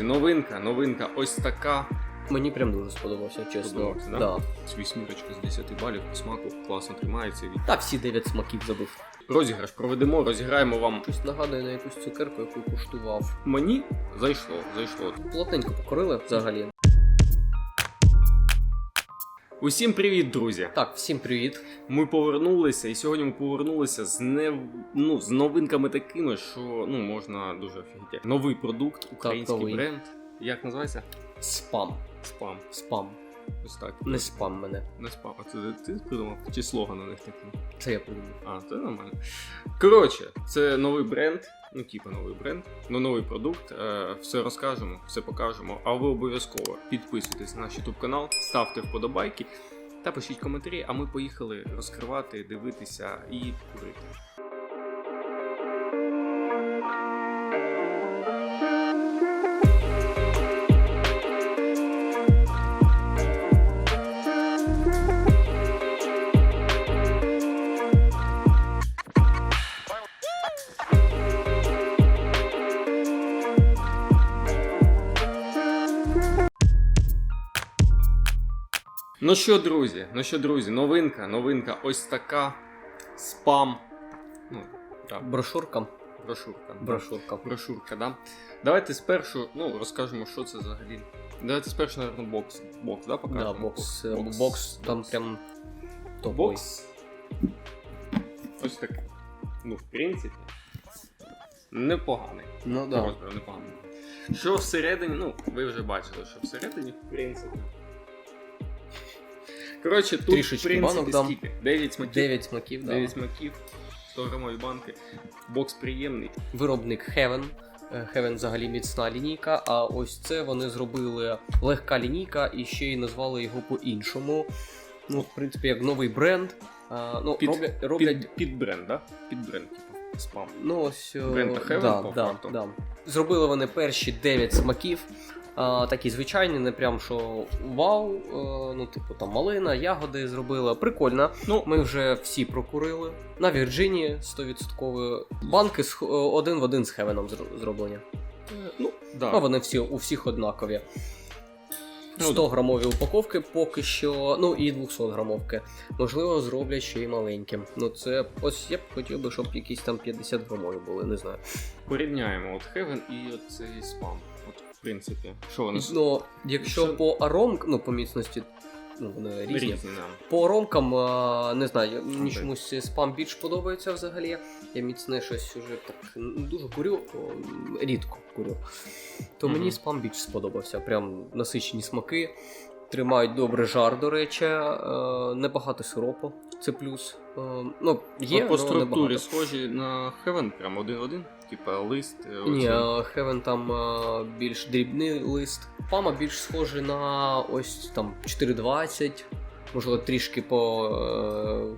Новинка, новинка, ось така. Мені прям дуже сподобався, чесно. Сподобався, да? да? Вісьмірочка з 10 балів по смаку, класно тримається. Та всі 9 смаків забив. Розіграш проведемо, розіграємо вам. Щось нагадує на якусь цукерку, яку куштував. Мені зайшло, зайшло. Плотненько покорили взагалі. Усім привіт, друзі! Так, всім привіт. Ми повернулися, і сьогодні ми повернулися з не ну, з новинками такими, що ну можна дуже офігіти. Новий продукт, український новий. бренд. Як називається? Спам. Спам. Спам. Ось так. Не спам мене. Не спам. А це ти придумав? Чи слоган у них такий? Це я придумав. А, це нормально. Коротше, це новий бренд, ну типу новий бренд, ну новий продукт. Е, все розкажемо, все покажемо. А ви обов'язково підписуйтесь на наш YouTube канал, ставте вподобайки та пишіть коментарі. А ми поїхали розкривати, дивитися і курити. Ну що, друзі, ну що, друзі, новинка, новинка, ось така спам. Ну, так, Брошурка. брошурка. Брошурка. Брошурка, да. Давайте спершу, ну, розкажемо, що це взагалі. Давайте спершу, напевно, бокс. Бокс, да, покажемо? Да, бокс. е, Бокс там прям топовий. Бокс. Ось такий. Ну, в принципі, непоганий. Ну Да. Розмір непоганий. Що всередині, ну, ви вже бачили, що всередині, в принципі. Коротше, тут, Трішечки в принципі, банок дам. скільки? 9 смаків. 9 смаків, да. 9 смаків, 100 грамові банки. Бокс приємний. Виробник Heaven. Е, Heaven взагалі міцна лінійка, а ось це вони зробили легка лінійка і ще й назвали його по-іншому. Ну, в принципі, як новий бренд. А, ну, Під- роблять, роблять Під, під бренд, да? Під бренд, типу, спам. Ну, ось. е, Бренд Heaven, да, по да, факту. да. Зробили вони перші 9 смаків. А, такі звичайні, не прям що вау. е, ну, типу, там малина, ягоди зробили. Прикольно. Ну, Ми вже всі прокурили. На Вірджинії 100% банки з- е, один в один з Хевеном зроблені. е, ну, да. Ну, вони всі у всіх однакові. Ну, 100 грамові упаковки поки що, ну і 200 грамовки. Можливо, зроблять ще й маленьким. Ну це ось я б хотів би, щоб якісь там 50 грамові були, не знаю. Порівняємо от Heaven і от цей спам. Принципі, що вони с- Ну, якщо Що- по аром, ну по міцності, ну вони різні. різні нам. По аромкам, а, не знаю, мені чомусь спам більш подобається взагалі. Я міцне щось уже так м, дуже курю, о, рідко курю. То Мгм. мені спам більш сподобався. Прям насичені смаки. Тримають добре жар, до речі, е, небагато сиропу, це плюс. Е, ну, є, по структурі схожі на Heaven, прям один в один. Типа лист. е, Ні. Хевен там е, більш дрібний лист. Пама більш схожий на ось там 420, можливо, трішки по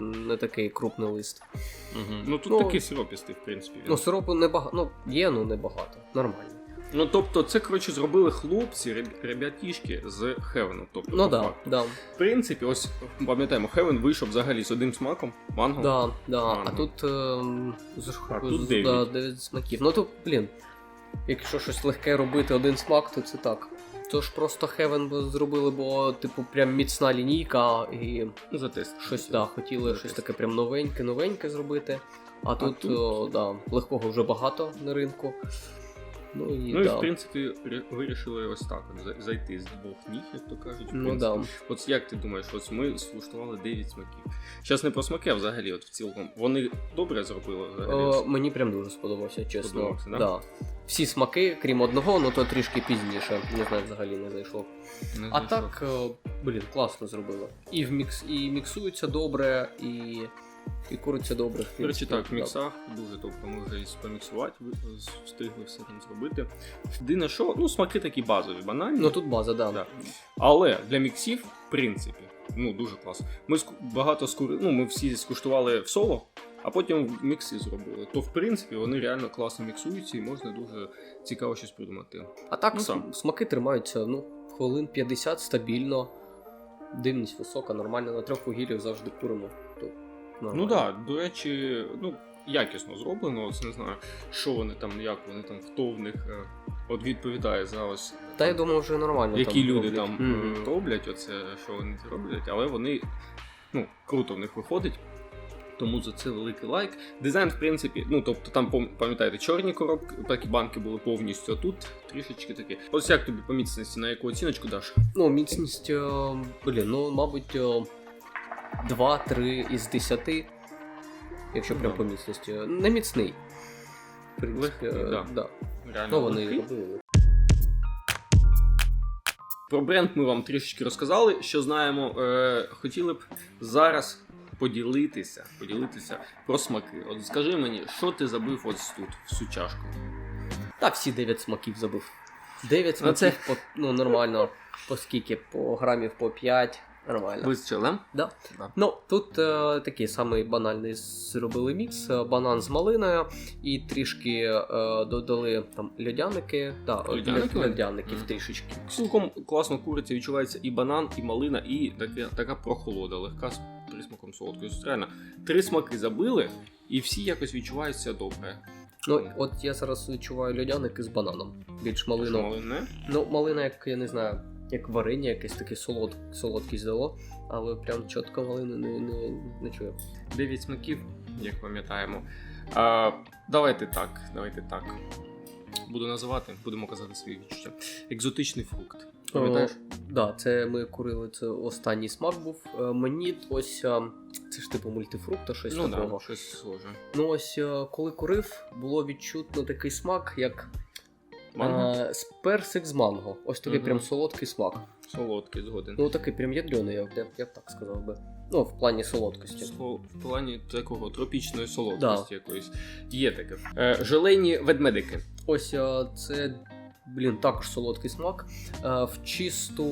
не такий крупний лист. Мгм. Ну тут ну, такий сиропістий, в принципі. він. Ну, сиропу небагато. Ну, є, ну небагато. Нормально. Ну тобто, це коротше зробили хлопці, ребятішки з Хевену. Тобто, Ну да, да. В принципі, ось пам'ятаємо, Хевен вийшов взагалі з одним смаком. Манго. Да, да. Ага. А тут, ем, з, А тут з- дев'ять. да, 9 смаків. Ну тут, блін, якщо щось легке робити один смак, то це так. То ж просто Heaven би зробили, бо, типу, прям міцна лінійка і Ну, за тест. щось да, хотіли За щось таке прям новеньке, новеньке зробити. А тут, тут- О, да, легкого вже багато на ринку. Ну і, Ну і да. в принципі вирішили ось так от зайти з двох ніг, як то кажуть. в Ну да. От як ти думаєш, ось ми скуштували 9 смаків. Зараз не про смаки, а взагалі, от в цілому. Вони добре зробили взагалі. О, мені прям дуже сподобався, чесно. Сподобався, да? да? Всі смаки, крім одного, ну то трішки пізніше. Не знаю, взагалі не зайшло. Не А так, е, блін, класно зробили. І в мікс, і міксується добре, і, і куриться добре. в До речі, так, в міксах дуже тобто вже і споміксувати, встигли все там зробити. Єдине, що, ну, смаки такі базові, банальні. Ну тут база, да. Да. Але для міксів, в принципі, ну дуже класно. Ми багато скури... ну, ми всі скуштували в соло, а потім в міксі зробили. То в принципі вони реально класно міксуються і можна дуже цікаво щось придумати. А так, Ну, там. смаки тримаються, ну, хвилин 50 стабільно. Димність висока, нормально, на трьох вугіллях завжди куримо. То Ну так, да, до речі, ну якісно зроблено. Ось не знаю, що вони там, як вони там, хто в них е, от відповідає за ось Та я думаю, вже нормально. які там люди роблять. там е, роблять, оце, що вони роблять, але вони ну, круто в них виходить. Тому за це великий лайк. Дизайн, в принципі, ну тобто там пам'ятаєте, чорні коробки, такі банки були повністю, а тут трішечки такі. Ось як тобі по міцності, на яку оціночку даш? Ну, міцність, е, блін, ну, мабуть, е, 2-3 із 10, якщо прям по міцності. Не міцний. В принципі, Легкий, е, да. да. Реально Ну, вони легкий. робили. Про бренд ми вам трішечки розказали. Що знаємо, е, хотіли б зараз поділитися, поділитися про смаки. От скажи мені, що ти забив ось тут, в цю чашку? Та всі 9 смаків забив. 9 Ну, це- по, ну, нормально, по скільки, по грамів по 5, нормально. Вистачило, да? Да. Да. Ну, тут е, такий самий банальний зробили мікс: е, банан з малиною, і трішки е, додали там льодяники. Да, Льодяники? льод- льодяників Мгм. трішечки. Цілком класно куриця, відчувається і банан, і малина, і така, така прохолода, легка з присмаком солодкою. Реально, три смаки забили, і всі якось відчуваються добре. Ну, от я зараз відчуваю льодяники з бананом. Більш Що, малину. малине? Ну, малина, як я не знаю, як варення, якесь таке солод, солодкість дало, але прям чітко малини не, не, не чую. Дев'ять смаків, як пам'ятаємо. А, давайте так, давайте так. Буду називати, будемо казати свої відчуття. Екзотичний фрукт. Пам'ятаєш? О, да, це ми курили, це останній смак був. Е, Мені ось це ж типу мультифрукта, щось ну такого. да, щось схоже. Ну ось е, коли курив, було відчутно такий смак, як Манго? персик з манго. Ось такий Мгм. прям солодкий смак. Солодкий згоден. Ну такий прям ядрений, я, б- я, б- так сказав би. Ну, в плані солодкості. Сло- В плані такого тропічної солодкості якоїсь. Є таке. Е, желені ведмедики. Ось е, це, блін, також солодкий смак. Е, В чисто.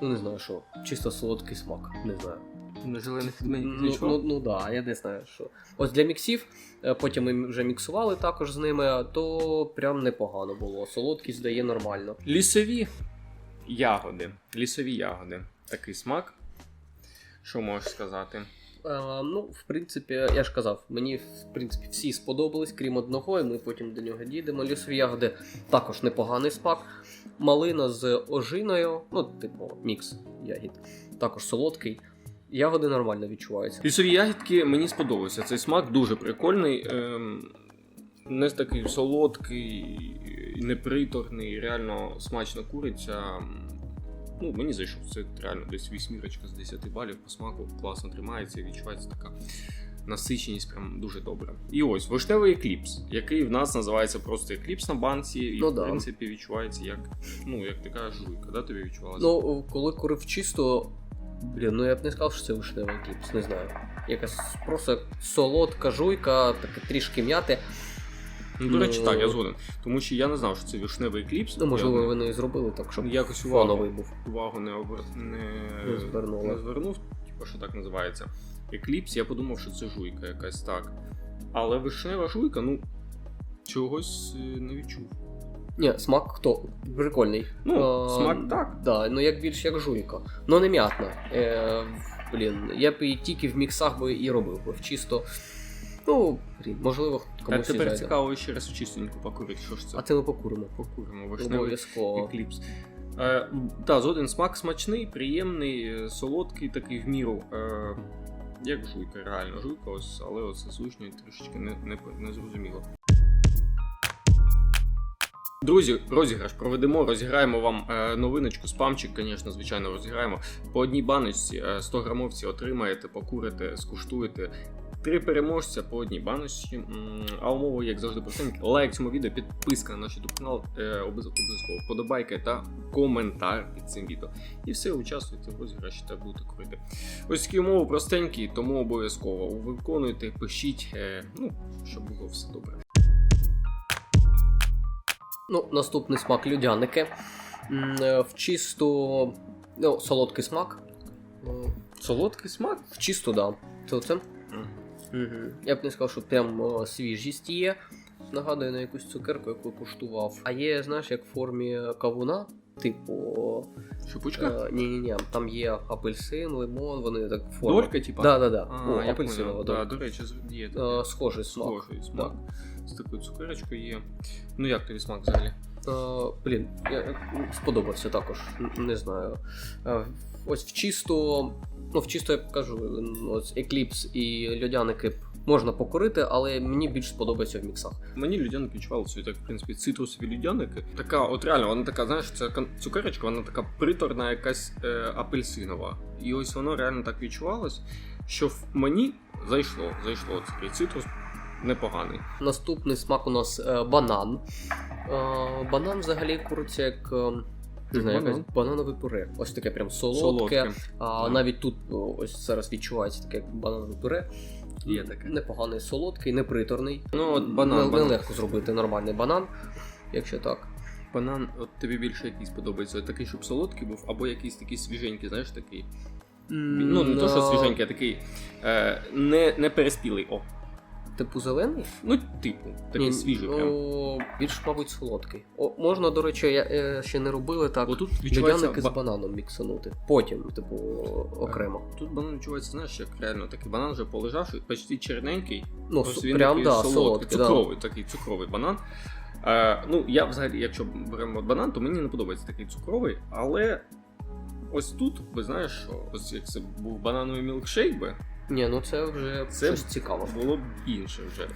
Ну не знаю що. Чисто солодкий смак. Не знаю. На зелених Ну, ну, ну да, я не знаю що. Ось для міксів, е, потім ми вже міксували також з ними, то прям непогано було. Солодкість дає нормально. Лісові ягоди. Лісові ягоди. Такий смак. Що можеш сказати? Е, ну, в принципі, я ж казав, мені в принципі всі сподобались, крім одного, і ми потім до нього дійдемо. Лісові ягоди також непоганий смак. Малина з ожиною, ну, типу, мікс ягід, також солодкий. Ягоди нормально відчуваються. Лісові ягідки мені сподобався. Цей смак дуже прикольний. Ем, не такий солодкий, неприторний, реально смачна куриця. Ну, мені зайшов. Це реально десь вісьмірочка з 10 балів по смаку. Класно тримається і відчувається така насиченість прям дуже добре. І ось вишневий екліпс, який в нас називається просто екліпс на банці, і Ну в да. принципі відчувається як, ну, як така жуйка, да, тобі відчувалося? Ну, коли курив чисто, блін, ну я б не сказав, що це вишневий кліпс, не знаю. Якась просто солодка жуйка, таке трішки м'яти. Ну, до речі, ну, так, я згоден. Тому що я не знав, що це вишневий екліпс. Ну, можливо, я вони і зробили так, щоб якось увагу, фоновий був. увагу не, обр... не... Не звернули. не звернув, типу, що так називається. Екліпс, я подумав, що це жуйка якась так. Але вишнева жуйка, ну, чогось е, не відчув. Ні, смак хто? Прикольний. Ну, А, смак так. Да, ну як більш як жуйка. Ну не м'ятна. Е, блін, я б і тільки в міксах би і робив би. Чисто. Ну, блін, можливо, А комусь і тепер зайде. цікаво ще раз чистеньку покурити. Що ж це? А це ми покуримо. Покуримо вишневий Обов'язково. екліпс. Е, та, згоден смак смачний, приємний, е, солодкий, такий в міру. Е, як жуйка, реально жуйка, ось, але оце з вишнею трішечки не, не, не зрозуміло. Друзі, розіграш проведемо, розіграємо вам е, новиночку, спамчик, звісно, звичайно, розіграємо. По одній баночці е, 100 грамовці отримаєте, покурите, скуштуєте. Три переможця по одній баночці. А умови, як завжди, простенькі. Лайк цьому відео, підписка на наш YouTube канал, е, обов'язково вподобайка та коментар під цим відео. І все, участвуйте в розіграші та будете курити. Ось такі умови простенькі, тому обов'язково виконуйте, пишіть, е, ну, щоб було все добре. Ну, наступний смак людяники. Е, В чисто. Ну, солодкий смак. Солодкий смак. В чисто, да. Це оце. Угу. Я б не сказав, що прям о, свіжість є. Нагадує на якусь цукерку, яку куштував. А є, знаєш, як в формі кавуна. типу. Шипучка? Е, ні, ні, ні, там є апельсин, лимон, вони так форма. Долька, типа? Да, да, да. А, О, апельсинова долька. Да, до речі, є Е, схожий смак. схожий смак. З такою цукерочкою є. Ну як тобі смак взагалі? Е, блін, я, е, сподобався також. Не знаю. Е, ось в чисто, ну в чисто я кажу, ось Eclipse і льодяники можна покорити, але мені більш сподобається в міксах. Мені людяники відчувалися так, в принципі, цитрусові людяники. Така, от реально, вона така, знаєш, це цукерочка, вона така приторна, якась е, апельсинова. І ось воно реально так відчувалось, що в мені зайшло, зайшло такий цитрус непоганий. Наступний смак у нас е, банан. Е, банан взагалі куриться як. е, Не знаю, якесь бананове пюре. Ось таке прям солодке. Солодке. А Да. навіть тут ось зараз відчувається таке як бананове пюре. Є таке. Непоганий, солодкий, неприторний. Ну, от банан, Не- банан. Нелегко зробити нормальний банан, якщо так. Банан, от тобі більше якийсь подобається, такий, щоб солодкий був, або якийсь такий свіженький, знаєш, такий. Ну, не то, що свіженький, а такий е, не, не переспілий. О. Типу зелений? Ну, типу, такий Ні, свіжий прям. ну, більш, мабуть, солодкий. О, можна, до речі, я, е, ще не робили так. Бо тут відчувається Льодяники з бананом міксанути. Потім, типу, окремо. Тут банан відчувається, знаєш, як реально такий банан вже полежавший, почти черненький. Ну, су- він прям такий да, солодкий, солодкий. Да. цукровий, такий цукровий банан. Е, ну, я взагалі, якщо беремо банан, то мені не подобається такий цукровий, але ось тут, ви знаєш, що ось як це був банановий мілкшейк би, Ні, ну це вже Це щось цікаве. було б інше вже.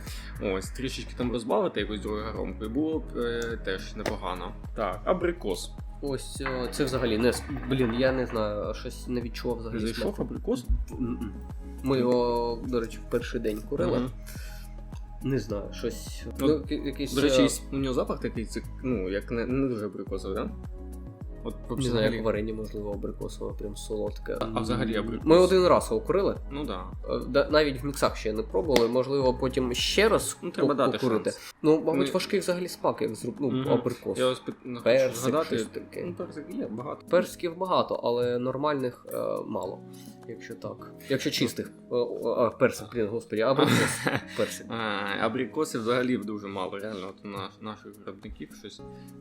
Ось, трішечки там розбавити якось другою гаромкою, було б е, теж непогано. Так, абрикос. Ось е, це взагалі не с- блін, я не знаю, щось не відчував взагалі. зайшов смаку. абрикос? М-м. Ми його, до речі, в перший день курили. Мгм. Не знаю, щось. Ну, Ну, я- якийсь. До речі, е, у нього запах такий, ну, як не, не дуже абрикосовий, да? От, Не знаю, як варення, можливо, абрикосове, прям солодке. А взагалі абрикос? Ми один раз його курили. Ну да. Е, да- Навіть в міксах ще не пробували, можливо, потім ще раз Ну, треба дати покурити. шанс. Ну, мабуть, Ми- важкий взагалі смак, як зроб... ну, Мгм. абрикос. Я ось ну, Персик, згадати. щось таке. Ну, персик є багато. Персиків багато, але нормальних е, мало. Якщо так. Якщо чистих. Е, а, персик, блін, господі, абрикос. Персик. Абрикоси взагалі дуже мало, реально. От у наших виробників щось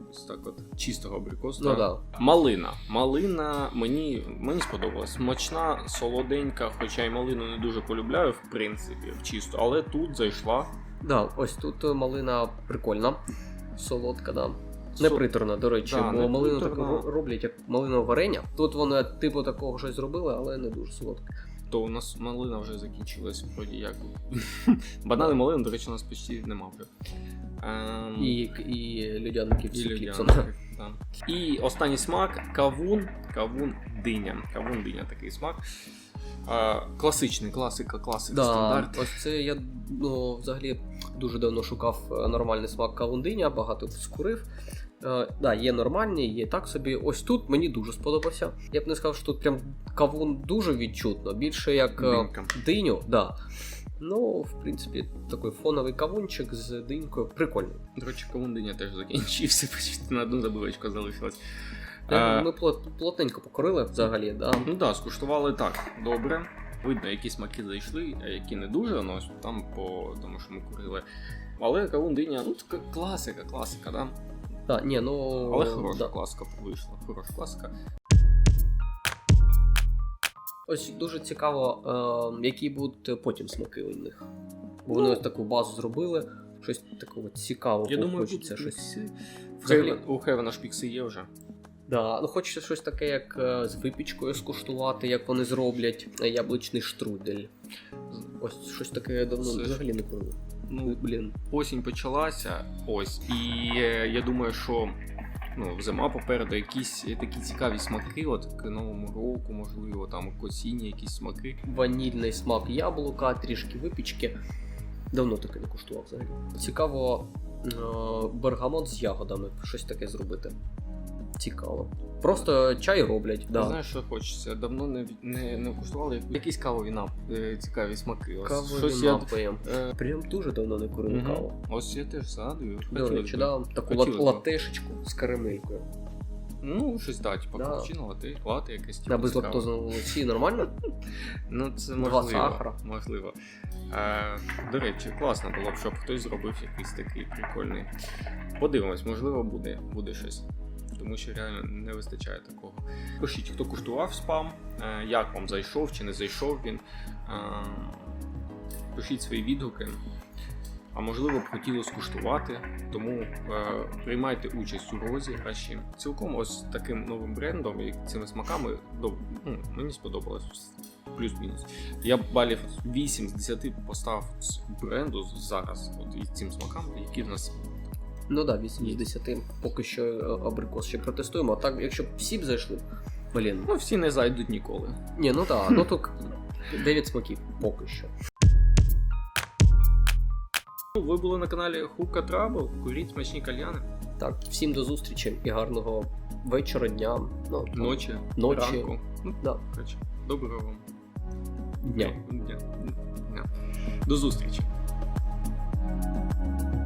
ось так от чистого абрикосу. Ну да. Малина. Малина мені, мені сподобалась. Смачна, солоденька, хоча й малину не дуже полюбляю, в принципі, чисто, але тут зайшла. Да, ось тут е, малина прикольна. Солодка, да. Со- Неприторна, до речі, Да, бо малину так роблять як малинове варення. Тут вони типу такого щось зробили, але не дуже солодке. То у нас малина вже закінчилась, вроді як. Банани малини, до речі, у нас почти нема вже. Ем, І, і людяників з І да. І останній смак кавун, кавун диня. Кавун диня такий смак. А, класичний, класика, класика, Да, стандарт. ось це я ну, взагалі дуже давно шукав е, нормальний смак кавундиня, багато скурив. Е, да, є нормальні, є так собі. Ось тут мені дуже сподобався. Я б не сказав, що тут прям кавун дуже відчутно, більше як е, Динька. диню, да. Ну, в принципі, такий фоновий кавунчик з динькою. Прикольний. До речі, кавун диня теж закінчився, почти на одну забивочку залишилась. Е, Ми плот, плотненько покорили взагалі, да. Ну так, да, скуштували так, добре. Видно, які смаки зайшли, а які не дуже, ну ось там по тому, що ми курили. Але кавундиня, ну така класика, класика, да? Да, ні, ну, Але хороша да. класика вийшла, хороша класика. Ось дуже цікаво, е, які будуть потім смаки у них. Бо вони Ну. ось таку базу зробили, щось такого цікавого Я думаю, хочеться будуть щось. Взагалі- Хевен- У Хевена шпікси є вже. Да, ну хочеться щось таке, як е, з випічкою скуштувати, як вони зроблять е, яблучний штрудель. Ось щось таке я давно Це взагалі не пробував. Ну, Блін. осінь почалася, ось, і е, я думаю, що ну, зима попереду якісь такі цікаві смаки, от к новому року, можливо, там осінні якісь смаки. Ванільний смак яблука, трішки випічки. Давно таке не куштував взагалі. Цікаво е, бергамот з ягодами, щось таке зробити. Цікаво. Просто чай роблять, да. Знаєш, що хочеться? Давно не, не, не куштували якісь кавові нап... е, цікаві смаки. Ось Кавові щось я- напоєм. Е, Прям дуже давно не курив мгм. каву. Ось я теж згадую. До речі, да, таку лат- латешечку з карамелькою. Ну, щось так, типу Да. капучино, лати, лати якесь. На типу, цікаве. безлактозному молоці нормально? Ну, це можливо. сахара. Можливо. Е, до речі, класно було б, щоб хтось зробив якийсь такий прикольний. Подивимось, можливо, буде, буде щось. Тому що реально не вистачає такого. Пишіть, хто куштував спам, е, як вам зайшов чи не зайшов він. Е, Пишіть свої відгуки. А можливо б хотіли скуштувати, тому е, приймайте участь у розіграші. Цілком ось таким новим брендом і цими смаками до, ну, мені сподобалось плюс-мінус. Я б балів 8 з 10 поставив бренду зараз, от із цим смакам, які в нас Ну да, 8 з 10. Поки що е, абрикос ще протестуємо. А так, якщо б всі б зайшли, блін. ну, всі не зайдуть ніколи. Ні, ну так, ну то 9 смаків поки що. Ви були на каналі Хука Трабл, куріть смачні кальяни, Так, всім до зустрічі і гарного вечора, дня, ну, там, ночі, Ночі. ранку. Ну, Да, коротше, доброго вам дня. дня. дня. До зустрічі.